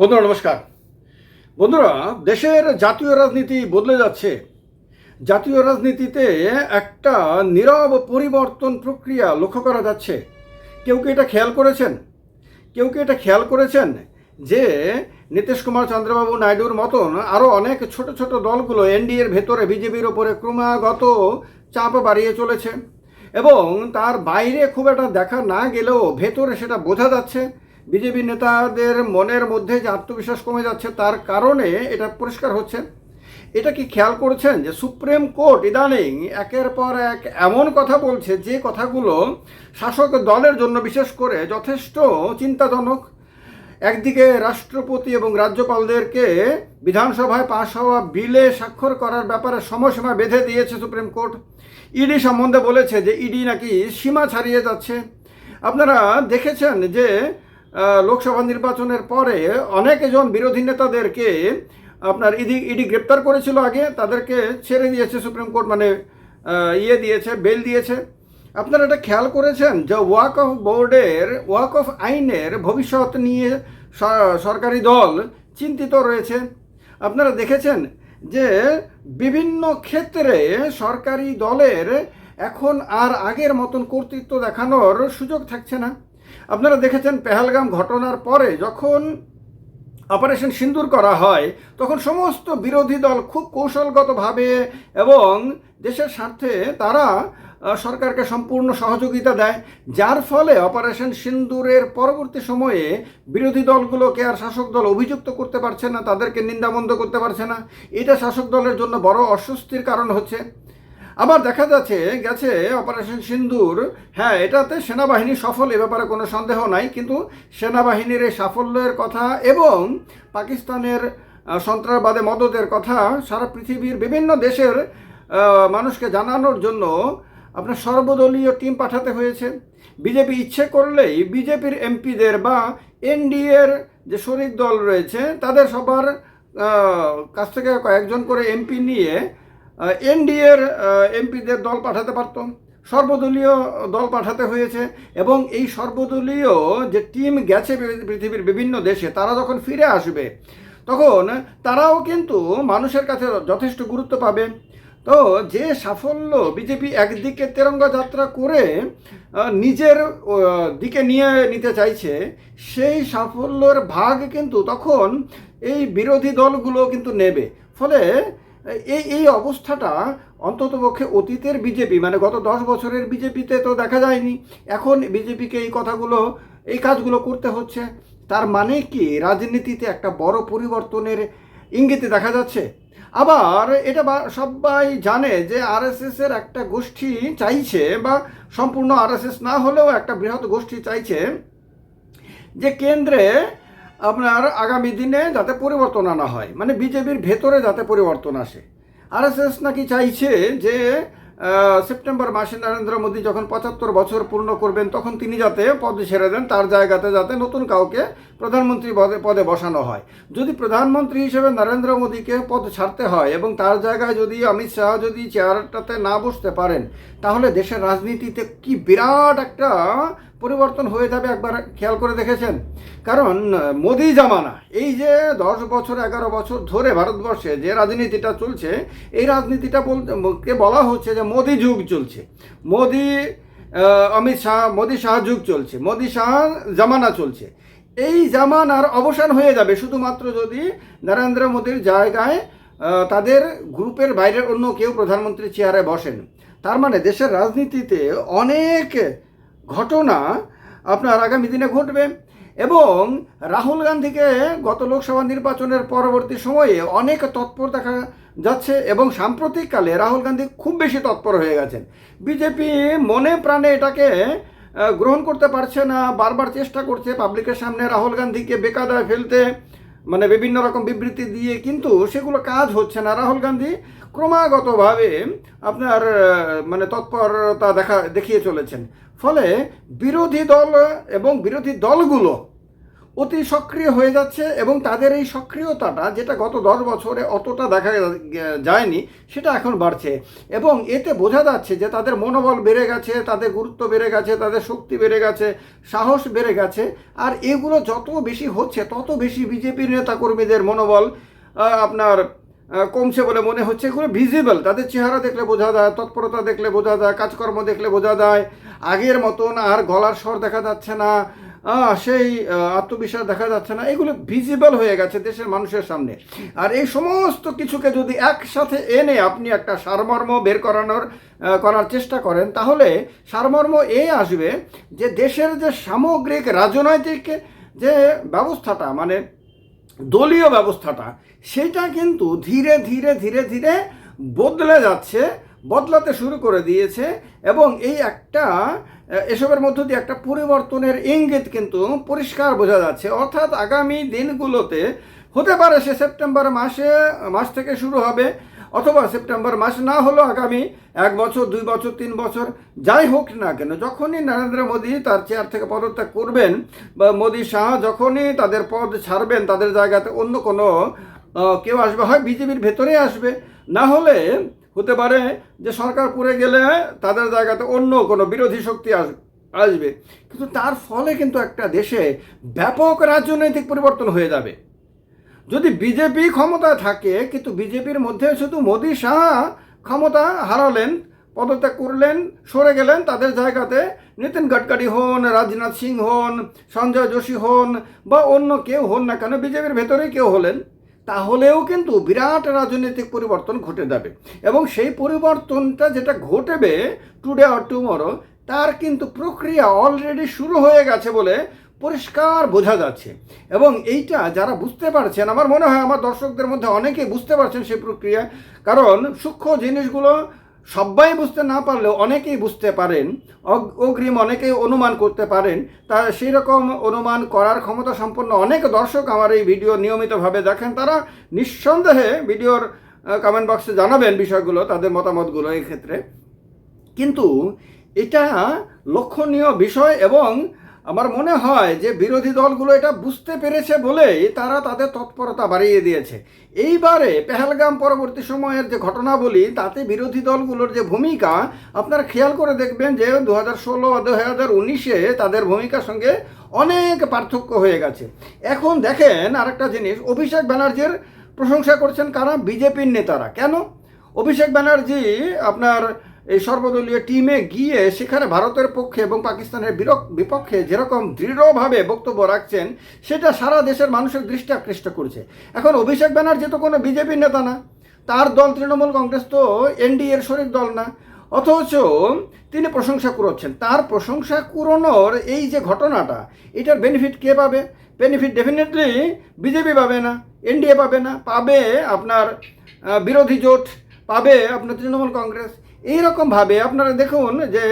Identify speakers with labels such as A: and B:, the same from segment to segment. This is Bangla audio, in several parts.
A: বন্ধুরা, নমস্কার। বন্ধুরা, দেশের জাতীয় রাজনীতি বদলে যাচ্ছে। জাতীয় রাজনীতিতে একটা নীরব পরিবর্তন প্রক্রিয়া লক্ষ্য করা যাচ্ছে। কেউ কি এটা খেয়াল করেছেন? কেউ কি এটা খেয়াল করেছেন যে নীতিশ কুমার চন্দ্রবাবু নাইডুর মতন আরও অনেক ছোট ছোট দলগুলো এনডিএর ভেতরে বিজেপির ওপরে ক্রমাগত চাপ বাড়িয়ে চলেছে এবং তার বাইরে খুব একটা দেখা না গেলেও ভেতরে সেটা বোঝা যাচ্ছে বিজেপি নেতাদের মনের মধ্যে যে আত্মবিশ্বাস কমে যাচ্ছে, তার কারণে এটা পরিষ্কার হচ্ছে। এটা কি খেয়াল করেছেন যে সুপ্রিম কোর্ট ইদানিং একের পর এক এমন কথা বলছে, যে কথাগুলো শাসক দলের জন্য বিশেষ করে যথেষ্ট চিন্তাজনক? একদিকে রাষ্ট্রপতি এবং রাজ্যপালদেরকে বিধানসভায় পাশ হওয়া বিলে স্বাক্ষর করার ব্যাপারে সময়সীমা বেঁধে দিয়েছে সুপ্রিম কোর্ট। ইডি সম্বন্ধে বলেছে যে ইডি নাকি সীমা ছাড়িয়ে যাচ্ছে। আপনারা দেখেছেন যে লোকসভা নির্বাচনের পরে অনেকজন বিরোধী নেতাদেরকে আপনার ইডি ইডি গ্রেপ্তার করেছিল আগে, তাদেরকে ছেড়ে দিয়েছে সুপ্রিম কোর্ট মানে ইয়ে দিয়েছে, বেল দিয়েছে। আপনারা এটা খেয়াল করেছেন যে ওয়াক অফ বোর্ডের, ওয়াক অফ আইনের ভবিষ্যৎ নিয়ে সরকারি দল চিন্তিত রয়েছে। আপনারা দেখেছেন যে বিভিন্ন ক্ষেত্রে সরকারি দলের এখন আর আগের মতন কর্তৃত্ব দেখানোর সুযোগ থাকছে না। আপনারা দেখেছেন পেহালগাম ঘটনার পরে যখন অপারেশন সিন্দুর করা হয়, তখন সমস্ত বিরোধী দল খুব কৌশলগতভাবে এবং দেশের স্বার্থে তারা সরকারকে সম্পূর্ণ সহযোগিতা দেয়, যার ফলে অপারেশন সিন্দুরের পরবর্তী সময়ে বিরোধী দলগুলোকে আর শাসক দল অভিযুক্ত করতে পারছে না, তাদেরকে নিন্দাবন্ধ করতে পারছে না। এটা শাসক দলের জন্য বড় অস্বস্তির কারণ হচ্ছে। আবার দেখা যাচ্ছে, গেছে অপারেশন সিন্দুর। হ্যাঁ এটাতে সেনাবাহিনী সফল, এ ব্যাপারে কোনো সন্দেহ নাই, কিন্তু সেনাবাহিনীর এই সাফল্যের কথা এবং পাকিস্তানের সন্ত্রাসবাদে মদতের কথা সারা পৃথিবীর বিভিন্ন দেশের মানুষকে জানানোর জন্য আপনার সর্বদলীয় টিম পাঠাতে হয়েছে। বিজেপি ইচ্ছে করলেই বিজেপির এমপিদের বা এনডিএর যে শরিক দল রয়েছে, তাদের সবার কাছ থেকে কয়েকজন করে এমপি নিয়ে এনডিএর এমপিদের দল পাঠাতে পারত। সর্বদলীয় দল পাঠাতে হয়েছে এবং এই সর্বদলীয় যে টিম গেছে পৃথিবীর বিভিন্ন দেশে, তারা যখন ফিরে আসবে, তখন তারাও কিন্তু মানুষের কাছে যথেষ্ট গুরুত্ব পাবে। তো যে সাফল্য বিজেপি একদিকে তেরঙ্গা যাত্রা করে নিজের দিকে নিয়ে নিতে চাইছে, সেই সাফল্যের ভাগ কিন্তু তখন এই বিরোধী দলগুলো কিন্তু নেবে। ফলে এই এই অবস্থাটা অন্ততপক্ষে অতীতের বিজেপি মানে গত দশ বছরের বিজেপিতে তো দেখা যায়নি। এখন বিজেপিকে এই কথাগুলো, এই কাজগুলো করতে হচ্ছে। তার মানে কি? রাজনীতিতে একটা বড় পরিবর্তনের ইঙ্গিতে দেখা যাচ্ছে। আবার এটা সবাই জানে যে এর একটা গোষ্ঠী চাইছে বা সম্পূর্ণ আরএসএস না হলেও একটা বৃহৎ গোষ্ঠী চাইছে যে কেন্দ্রে আপনার আগামী দিনে যাতে পরিবর্তন আনা হয়। মানে বিজেপির ভেতরে যাতে পরিবর্তন আসে। আরএসএস নাকি চাইছে যে সেপ্টেম্বর মাসে নরেন্দ্র মোদী যখন পঁচাত্তর বছর পূর্ণ করবেন, তখন তিনি যাতে পদ ছেড়ে দেন, তার জায়গাতে যাতে নতুন কাউকে প্রধানমন্ত্রী পদে পদে বসানো হয়। যদি প্রধানমন্ত্রী হিসেবে নরেন্দ্র মোদীকে পদ ছাড়তে হয় এবং তার জায়গায় যদি অমিত শাহ যদি চেয়ারটাতে না বসতে পারেন, তাহলে দেশের রাজনীতিতে কি বিরাট একটা পরিবর্তন হয়ে যাবে, একবার খেয়াল করে দেখেছেন? কারণ মোদি জামানা, এই যে দশ বছর, এগারো বছর ধরে ভারতবর্ষে যে রাজনীতিটা চলছে, এই রাজনীতিটা বলতে বলা হচ্ছে যে মোদি যুগ চলছে। মোদি অমিত শাহ, মোদি শাহ যুগ চলছে, মোদি শাহ জামানা চলছে। এই জামানার অবসান হয়ে যাবে শুধুমাত্র যদি নরেন্দ্র মোদীর জায়গায় তাদের গ্রুপের বাইরের অন্য কেউ প্রধানমন্ত্রী চেয়ারে বসেন। তার মানে দেশের রাজনীতিতে অনেক ঘটনা আপনার আগামী দিনে ঘটবে। এবং রাহুল গান্ধীকে গত লোকসভা নির্বাচনের পরবর্তী সময়ে অনেক তৎপর দেখা যাচ্ছে এবং সাম্প্রতিককালে রাহুল গান্ধী খুব বেশি তৎপর হয়ে গেছেন। বিজেপি মনে প্রাণে এটাকে গ্রহণ করতে পারছে না, বারবার চেষ্টা করছে পাবলিকের সামনে রাহুল গান্ধীকে বেকাদায় ফেলতে। মানে বিভিন্ন রকম বিবৃতি দিয়ে কিন্তু সেগুলো কাজ হচ্ছে না। রাহুল গান্ধী ক্রমাগতভাবে আপনার মানে তৎপরতা দেখা, দেখিয়ে চলেছেন। ফলে বিরোধী দল এবং বিরোধী দলগুলো অতি সক্রিয় হয়ে যাচ্ছে এবং তাদের এই সক্রিয়তাটা যেটা গত দশ বছরে অতটা দেখা যায়নি, সেটা এখন বাড়ছে। এবং এতে বোঝা যাচ্ছে যে তাদের মনোবল বেড়ে গেছে, তাদের গুরুত্ব বেড়ে গেছে, তাদের শক্তি বেড়ে গেছে, সাহস বেড়ে গেছে। আর এগুলো যত বেশি হচ্ছে, তত বেশি বিজেপির নেতাকর্মীদের মনোবল আপনার কমছে বলে মনে হচ্ছে। এগুলো ভিজিবল তাদের চেহারা দেখলে বোঝা যায়, তৎপরতা দেখলে বোঝা যায়, কাজকর্ম দেখলে বোঝা যায়। আগের মতন আর গলার স্বর দেখা যাচ্ছে না। সেই আত্মবিশ্বাস দেখা যাচ্ছে না। এগুলো ভিজিবল হয়ে গেছে দেশের মানুষের সামনে। আর এই সমস্ত কিছুকে যদি একসাথে এনে আপনি একটা সারমর্ম বের করানোর করার চেষ্টা করেন, তাহলে সারমর্ম এ আসবে যে দেশের যে সামগ্রিক রাজনৈতিক যে ব্যবস্থাটা মানে দলীয় ব্যবস্থাটা, সেটা কিন্তু ধীরে ধীরে ধীরে ধীরে বদলে যাচ্ছে বদলাতে শুরু করে দিয়েছে এবং এই একটা এসবের মধ্য দিয়ে একটা পরিবর্তনের ইঙ্গিত কিন্তু পরিষ্কার বোঝা যাচ্ছে। অর্থাৎ আগামী দিনগুলোতে হতে পারে সে সেপ্টেম্বর মাসে, মাস থেকে শুরু হবে, অথবা সেপ্টেম্বর মাস না হলেও আগামী এক বছর, দুই বছর, তিন বছর, যাই হোক না কেন, যখনই নরেন্দ্র মোদী তার চেয়ার থেকে পদত্যাগ করবেন, বা মোদী শাহ যখনই তাদের পদ ছাড়বেন, তাদের জায়গাতে অন্য কোনো কেউ আসবে, হয় বিজেপির ভেতরে আসবে, না হলে হতে পারে যে সরকার পুরে গেলে তাদের জায়গাতে অন্য কোনো বিরোধী শক্তি আস, আসবে। কিন্তু তার ফলে কিন্তু একটা দেশে ব্যাপক রাজনৈতিক পরিবর্তন হয়ে যাবে। যদি বিজেপি ক্ষমতা থাকে, কিন্তু বিজেপির মধ্যে শুধু মোদী শাহ ক্ষমতা হারালেন, পদত্যাগ করলেন, সরে গেলেন, তাদের জায়গাতে নিতিন গডকরি হন, রাজনাথ সিং হন, সঞ্জয় যোশী হন, বা অন্য কেউ হন না কেন, বিজেপির ভেতরেই কেউ হলেন। তাহলেও কিন্তু বিরাট রাজনৈতিক পরিবর্তন ঘটে যাবে। এবং সেই পরিবর্তনটা যেটা ঘটবে টুডে অর টুমরো তার কিন্তু প্রক্রিয়া অলরেডি শুরু হয়ে গেছে বলে পরিষ্কার বোঝা যাচ্ছে। এবং এইটা যারা বুঝতে পারছেন, আমার মনে হয় আমার দর্শকদের মধ্যে অনেকেই বুঝতে পারছেন সেই প্রক্রিয়া। কারণ সূক্ষ্ম জিনিসগুলো সবাই বুঝতে না পারলেও অনেকেই বুঝতে পারেন, অগ- অগ্রিম অনেকেই অনুমান করতে পারেন, তা সেই রকম অনুমান করার ক্ষমতা সম্পন্ন অনেক দর্শক আমার এই ভিডিও নিয়মিতভাবে দেখেন। তারা নিঃসন্দেহে ভিডিওর কমেন্ট বক্সে জানাবেন বিষয়গুলো, তাদের মতামতগুলো এই ক্ষেত্রে। কিন্তু এটা লক্ষণীয় বিষয় এবং আমার মনে হয় যে বিরোধী দলগুলো এটা বুঝতে পেরেছে বলেই তারা তাদের তৎপরতা বাড়িয়ে দিয়েছে। এইবারে পেহেলগাম পরবর্তী সময়ের যে ঘটনাবলী, তাতে বিরোধী দলগুলোর যে ভূমিকা, আপনারা খেয়াল করে দেখবেন যে দু হাজার ষোলো দু হাজার উনিশে তাদের ভূমিকার সঙ্গে অনেক পার্থক্য হয়ে গেছে। এখন দেখেন আরেকটা জিনিস, অভিষেক ব্যানার্জির প্রশংসা করছেন কারা? বিজেপির নেতারা। কেন? অভিষেক ব্যানার্জি আপনার এই সর্বদলীয় টিমে গিয়ে সেখানে ভারতের পক্ষে এবং পাকিস্তানের বিপক্ষে যেরকম দৃঢ়ভাবে বক্তব্য রাখছেন, সেটা সারা দেশের মানুষের দৃষ্টি আকৃষ্ট করছে। এখন অভিষেক ব্যানার্জি তো কোনো বিজেপির নেতা না। তার দল তৃণমূল কংগ্রেস তো এনডিএর শরিক দল না। অথচ তিনি প্রশংসা কুড়োচ্ছেন। তার প্রশংসা কুড়োনোর এই যে ঘটনাটা, এটার বেনিফিট কে পাবে? বেনিফিট ডেফিনেটলি বিজেপি পাবে না, এনডিএ পাবে না, পাবে আপনার বিরোধী জোট, পাবে আপনার তৃণমূল কংগ্রেস। এইরকমভাবে আপনারা দেখুন যে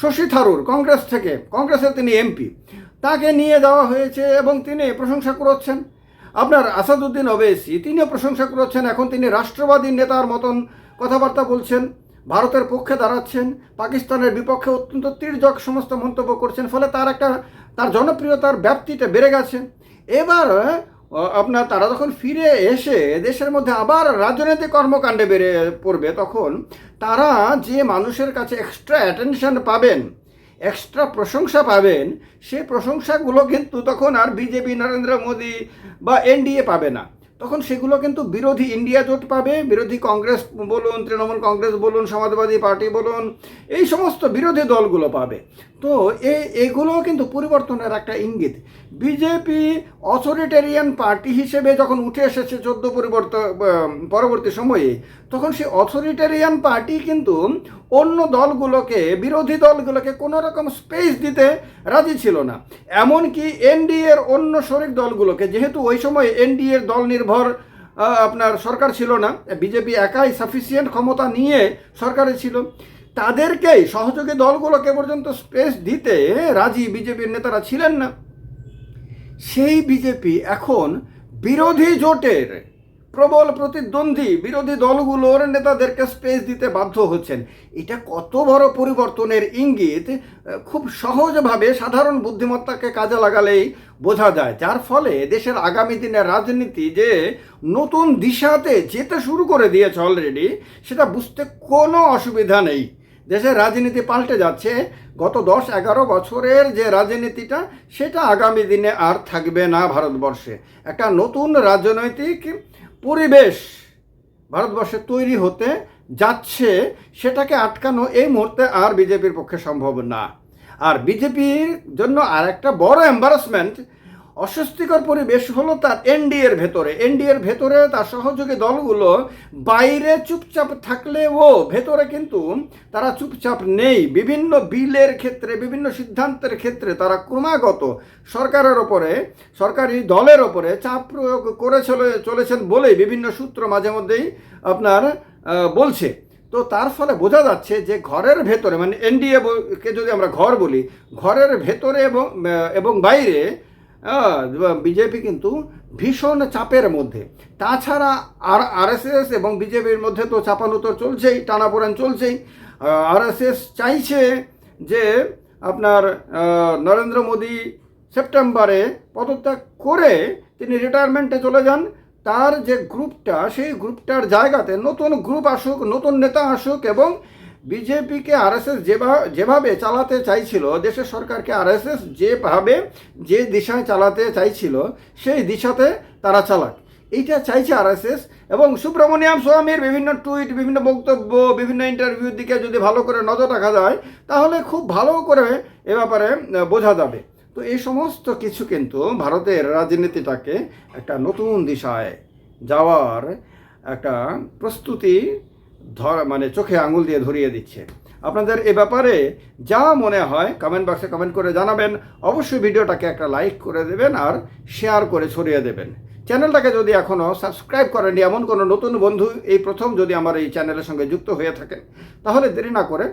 A: শশী থারুর কংগ্রেস থেকে, কংগ্রেসের তিনি এমপি, তাকে নিয়ে যাওয়া হয়েছে এবং তিনি প্রশংসা করছেন। আপনার আসাদুদ্দিন ওবেসি তিনিও প্রশংসা করছেন, এখন তিনি রাষ্ট্রবাদী নেতার মতন কথাবার্তা বলছেন, ভারতের পক্ষে দাঁড়াচ্ছেন, পাকিস্তানের বিপক্ষে অত্যন্ত তীর্যক সমস্ত মন্তব্য করছেন, ফলে তার একটা, তার জনপ্রিয়তার ব্যাপ্তিটা বেড়ে গেছে এবার আপনার তারা যখন ফিরে এসে দেশের মধ্যে আবার রাজনৈতিক কর্মকাণ্ডে বেড়ে পড়বে, তখন তারা যে মানুষের কাছে এক্সট্রা অ্যাটেনশন পাবেন এক্সট্রা প্রশংসা পাবেন, সে প্রশংসাগুলো কিন্তু তখন আর বিজেপি, নরেন্দ্র মোদী বা এনডিএ পাবে না। তখন সেগুলো কিন্তু বিরোধী ইন্ডিয়া জোট পাবে, বিরোধী কংগ্রেস বলুন, তৃণমূল কংগ্রেস বলুন, সমাজবাদী পার্টি বলুন, এই সমস্ত বিরোধী দলগুলো পাবে। তো এই এগুলো কিন্তু পরিবর্তনের একটা ইঙ্গিত। বিজেপি অথরিটেরিয়ান পার্টি হিসেবে যখন উঠে এসেছে চোদ্দ পরিবর্তন পরবর্তী সময়ে, তখন সেই অথরিটেরিয়ান পার্টি কিন্তু অন্য দলগুলোকে, বিরোধী দলগুলোকে কোনো রকম স্পেস দিতে রাজি ছিল না। এমনকি এনডিএর অন্য শরিক দলগুলোকে, যেহেতু ওই সময় এনডিএর দল নির্ভর আপনার সরকার ছিল না, বিজেপি একাই সাফিসিয়েন্ট ক্ষমতা নিয়ে সরকারে ছিল, তাদেরকেই সহযোগী দলগুলোকে পর্যন্ত স্পেস দিতে রাজি বিজেপির নেতারা ছিলেন না। সেই বিজেপি এখন বিরোধী জোটের প্রবল প্রতিদ্বন্দ্বী বিরোধী দলগুলোর নেতাদেরকে স্পেস দিতে বাধ্য হচ্ছেন। এটা কত বড় পরিবর্তনের ইঙ্গিত? খুব সহজভাবে সাধারণ বুদ্ধিমত্তাকে কাজে লাগালেই বোঝা যায়। যার ফলে দেশের আগামী দিনের রাজনীতি যে নতুন দিশাতে যেতে শুরু করে দিয়েছে অলরেডি সেটা বুঝতে কোনো অসুবিধা নেই। দেশের রাজনীতি পাল্টে যাচ্ছে। গত দশ এগারো বছরের যে রাজনীতিটা, সেটা আগামী দিনে আর থাকবে না ভারতবর্ষে। একটা নতুন রাজনৈতিক পরিবেশ ভারতবর্ষে তৈরি হতে যাচ্ছে, সেটাকে আটকানো এই মুহূর্তে আর বিজেপির পক্ষে সম্ভব না। আর বিজেপির জন্য আর একটা বড় এম্বারাসমেন্ট অস্বস্তিকর পরিবেশ হলো তার এনডিএর ভেতরে। এনডিএর ভেতরে তার সহযোগী দলগুলো বাইরে চুপচাপ থাকলেও ভেতরে কিন্তু তারা চুপচাপ নেই। বিভিন্ন বিলের ক্ষেত্রে, বিভিন্ন সিদ্ধান্তের ক্ষেত্রে তারা ক্রমাগত সরকারের ওপরে, সরকারি দলের ওপরে চাপ প্রয়োগ করে চলে, চলেছেন বলেই বিভিন্ন সূত্র মাঝে মধ্যেই আপনার বলছে। তো তার ফলে বোঝা যাচ্ছে যে ঘরের ভেতরে মানে এনডিএ কে যদি আমরা ঘর বলি, ঘরের ভেতরে এবং এবং বাইরে বিজেপি কিন্তু ভীষণ চাপের মধ্যে। তাছাড়া আর আরএসএস এবং বিজেপির মধ্যে তো চাপানুতো চলছেই, টানাপোড়েন চলছেই। আরএসএস চাইছে যে আপনার নরেন্দ্র মোদী সেপ্টেম্বরে পদত্যাগ করে তিনি রিটায়ারমেন্টে চলে যান। তার যে গ্রুপটা সেই গ্রুপটার জায়গাতে নতুন গ্রুপ আসুক, নতুন নেতা আসুক এবং বিজেপিকে আরএসএস যেভাবে যেভাবে চালাতে চাইছিল, দেশের সরকারকে আরএসএস যেভাবে যে দিশায় চালাতে চাইছিল, সেই দিশাতে তারা চালাক। এইটা চাইছে আরএসএস এবং সুব্রমণিয়াম স্বামীর বিভিন্ন টুইট, বিভিন্ন বক্তব্য, বিভিন্ন ইন্টারভিউর দিকে যদি ভালো করে নজর রাখা যায়, তাহলে খুব ভালো করে এ ব্যাপারে বোঝা যাবে। তো এই সমস্ত কিছু কিন্তু ভারতের রাজনীতিটাকে একটা নতুন দিশায় যাওয়ার একটা প্রস্তুতি ধর মানে চোখে আঙুল দিয়ে ধরিয়ে দিচ্ছে। আপনাদের এ ব্যাপারে যা মনে হয় কমেন্ট বক্সে কমেন্ট করে জানাবেন। অবশ্যই ভিডিওটাকে একটা লাইক করে দেবেন আর শেয়ার করে ছড়িয়ে দেবেন। চ্যানেলটাকে যদি এখনও সাবস্ক্রাইব করেনি এমন কোনো নতুন বন্ধু এই প্রথম যদি আমার এই চ্যানেলের সঙ্গে যুক্ত হয়ে থাকেন, তাহলে দেরি না করে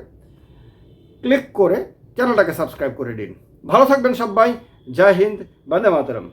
A: ক্লিক করে চ্যানেলটাকে সাবস্ক্রাইব করে দিন। ভালো থাকবেন সবাই। জয় হিন্দ। বন্দে মাতরম।